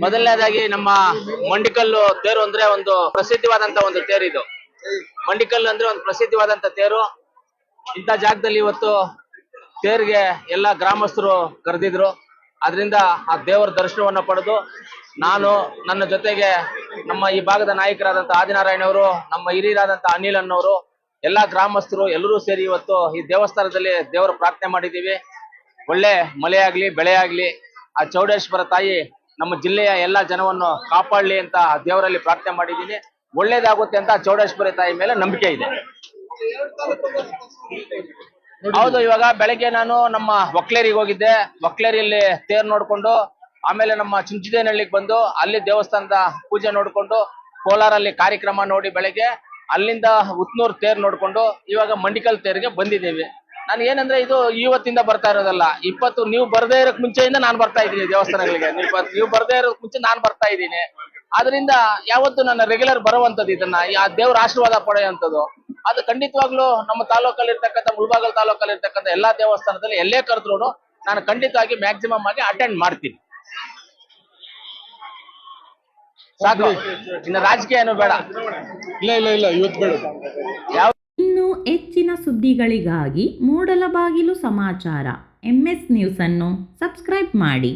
ಮೊದಲನೇದಾಗಿ ನಮ್ಮ ಮಂಡಿಕಲ್ಲು ತೇರು ಅಂದ್ರೆ ಒಂದು ಪ್ರಸಿದ್ಧವಾದಂತ ಒಂದು ತೇರು ಇದು. ಮಂಡಿಕಲ್ಲು ಅಂದ್ರೆ ಒಂದು ಪ್ರಸಿದ್ಧವಾದಂತ ತೇರು. ಇಂಥ ಜಾಗದಲ್ಲಿ ಇವತ್ತು ತೇರಿಗೆ ಎಲ್ಲ ಗ್ರಾಮಸ್ಥರು ಕರೆದಿದ್ರು. ಅದರಿಂದ ಆ ದೇವರ ದರ್ಶನವನ್ನ ಪಡೆದು ನಾನು ನನ್ನ ಜೊತೆಗೆ ನಮ್ಮ ಈ ಭಾಗದ ನಾಯಕರಾದಂತ ಆದಿನಾರಾಯಣ ಅವರು, ನಮ್ಮ ಹಿರಿಯರಾದಂತಹ ಅನಿಲ್ ಅನ್ನೋರು ಎಲ್ಲಾ ಗ್ರಾಮಸ್ಥರು ಎಲ್ಲರೂ ಸೇರಿ ಇವತ್ತು ಈ ದೇವಸ್ಥಾನದಲ್ಲಿ ದೇವರ ಪ್ರಾರ್ಥನೆ ಮಾಡಿದ್ದೀವಿ. ಒಳ್ಳೆ ಮಳೆ ಆಗ್ಲಿ ಬೆಳೆ ಆಗ್ಲಿ ಆ ಚೌಡೇಶ್ವರ ತಾಯಿ ನಮ್ಮ ಜಿಲ್ಲೆಯ ಎಲ್ಲಾ ಜನವನ್ನು ಕಾಪಾಡ್ಲಿ ಅಂತ ದೇವರಲ್ಲಿ ಪ್ರಾರ್ಥನೆ ಮಾಡಿದ್ದೀನಿ. ಒಳ್ಳೇದಾಗುತ್ತೆ ಅಂತ ಚೌಡೇಶ್ವರಿ ತಾಯಿ ಮೇಲೆ ನಂಬಿಕೆ ಇದೆ. ಹೌದು, ಇವಾಗ ಬೆಳಗ್ಗೆ ನಾನು ನಮ್ಮ ಒಕ್ಲೇರಿಗೆ ಹೋಗಿದ್ದೆ. ಒಕ್ಲೇರಿಯಲ್ಲಿ ತೇರ್ ನೋಡ್ಕೊಂಡು, ಆಮೇಲೆ ನಮ್ಮ ಚುಂಚಿದೇನಹಳ್ಳಿಗೆ ಬಂದು, ಅಲ್ಲಿ ದೇವಸ್ಥಾನದ ಪೂಜೆ ನೋಡ್ಕೊಂಡು, ಕೋಲಾರಲ್ಲಿ ಕಾರ್ಯಕ್ರಮ ನೋಡಿ ಬೆಳಗ್ಗೆ ಅಲ್ಲಿಂದ ಉತ್ನೂರ್ ತೇರ್ ನೋಡ್ಕೊಂಡು ಇವಾಗ ಮಂಡಿಕಲ್ ತೇರ್ಗೆ ಬಂದಿದ್ದೀವಿ. ನಾನು ಏನಂದ್ರೆ ಇದು ಇವತ್ತಿಂದ ಬರ್ತಾ ಇರೋದಲ್ಲ, ಇಪ್ಪತ್ತು ನೀವು ಬರ್ದೇ ಇರೋಕ್ ಮುಂಚೆಯಿಂದ ನಾನು ಬರ್ತಾ ಇದ್ದೀನಿ ದೇವಸ್ಥಾನಗಳಿಗೆ. ನೀವು ಬರದೇ ಇರೋಕ್ ಮುಂಚೆ ನಾನು ಬರ್ತಾ ಇದ್ದೀನಿ. ಆದ್ರಿಂದ ಯಾವತ್ತು ನನ್ನ ರೆಗ್ಯುಲರ್ ಬರುವಂತದ್ದು ಇದನ್ನ ಆ ದೇವ್ರ ಆಶೀರ್ವಾದ ಪಡೆಯುವಂಥದ್ದು. ಅದು ಖಂಡಿತವಾಗ್ಲೂ ನಮ್ಮ ತಾಲೂಕಲ್ಲಿ ಇರ್ತಕ್ಕಂಥ ಮುಳಬಾಗಲ್ ತಾಲೂಕಲ್ಲಿ ಇರ್ತಕ್ಕಂಥ ಎಲ್ಲಾ ದೇವಸ್ಥಾನದಲ್ಲಿ ಎಲ್ಲೇ ಕರೆದ್ರು ನಾನು ಖಂಡಿತವಾಗಿ ಮ್ಯಾಕ್ಸಿಮಮ್ ಆಗಿ ಅಟೆಂಡ್ ಮಾಡ್ತೀನಿ. ಸಾಕು. ಇನ್ನು ರಾಜಕೀಯ ಏನು ಬೇಡ. ಇಲ್ಲ ಇಲ್ಲ ಇಲ್ಲ ಇವತ್ತು ಬೇಡ. ಯಾವ ಇನ್ನು ಹೆಚ್ಚಿನ ಸುದ್ದಿಗಳಿಗಾಗಿ ಮೂಡಲಬಾಗಿಲು ಸಮಾಚಾರ ಎಂಎಸ್ ನ್ಯೂಸ್ ಅನ್ನು ಸಬ್ಸ್ಕ್ರೈಬ್ ಮಾಡಿ.